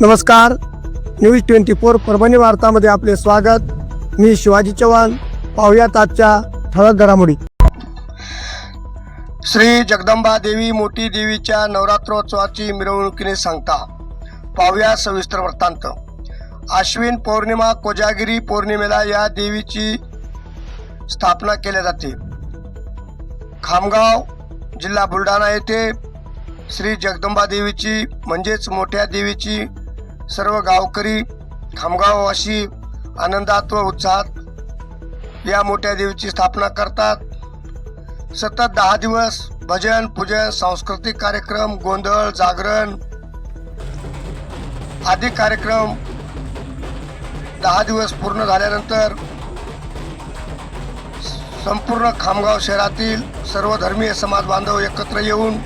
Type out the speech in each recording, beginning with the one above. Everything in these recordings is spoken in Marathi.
नमस्कार. न्यूज ट्वेंटी फोर परभणी वार्तामध्ये आपले स्वागत. मी शिवाजी चव्हाण. पाहुयात आजच्या ठळक घडामोडी. श्री जगदंबा देवी मोठी देवीच्या नवरात्रोत्सवाची मिरवणुकीने सांगता. पाहुया सविस्तर वृत्तांत. आश्विन पौर्णिमा कोजागिरी पौर्णिमेला या देवीची स्थापना केल्या जाते. खामगाव जिल्हा बुलढाणा येथे श्री जगदंबा देवीची म्हणजेच मोठ्या देवीची सर्व गावकरी खामगाववासी आनंदात व उत्साहात या मोठ्या देवीची स्थापना करतात. सतत दहा दिवस भजन पूजन सांस्कृतिक कार्यक्रम गोंधळ जागरण आदी कार्यक्रम दहा दिवस पूर्ण झाल्यानंतर संपूर्ण खामगाव शहरातील सर्व धर्मीय समाज बांधव एकत्र येऊन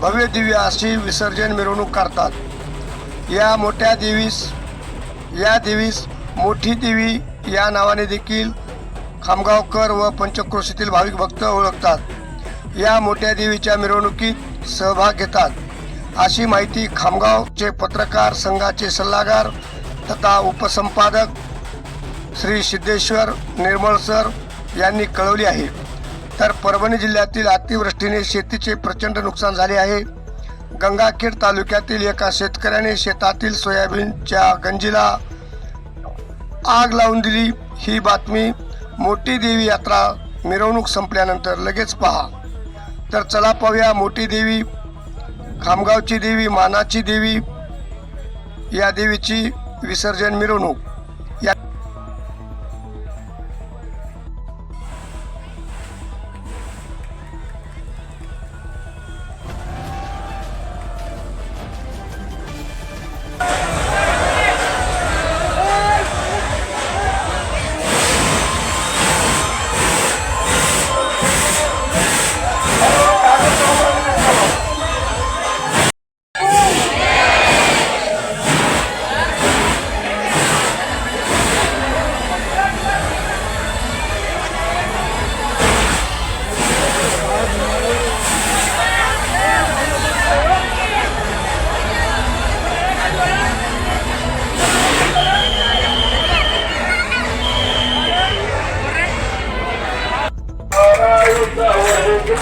भव्य दिव्य अशी विसर्जन मिरवणूक काढतात. या मोठ्या देवीस या देवीस मोठी देवी या नावाने देखील खामगावकर व पंचक्रोशीतील भाविक भक्त ओळखतात. या मोठ्या देवीच्या मिरवणुकीत सहभाग घेतात. अशी माहिती खामगावचे पत्रकार संघाचे सल्लागार तथा उपसंपादक श्री सिद्धेश्वर निर्मळ सर यांनी कळवली आहे. तर परभणी जिल्ह्यातील अतिवृष्टीने शेतीचे प्रचंड नुकसान झाले आहे. गंगाखेड तालुक्यातील एका शेतकऱ्याने शेतातील सोयाबीनच्या गंजीला आग लावून दिली. ही बातमी मोठी देवी यात्रा मिरवणूक संपल्यानंतर लगेच पहा. तर चला पाहूया मोठी देवी खामगावची देवी मानाची देवी या देवीची विसर्जन मिरवणूक.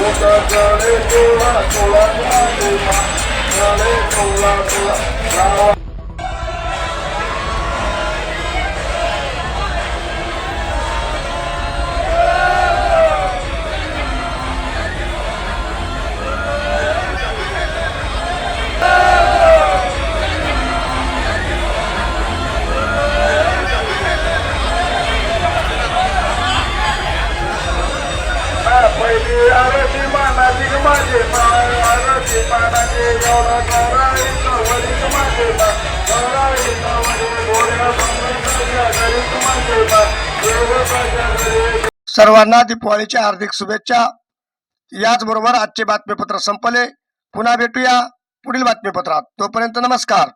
Kale kola kola kola, kale kola kola. माझे माझे गोऱ्या माझे सर्वांना दीपावलीच्या हार्दिक शुभेच्छा. याचबरोबर आजचे बातमीपत्र संपले. पुन्हा भेटूया पुढील बातमीपत्रात. तोपर्यंत नमस्कार.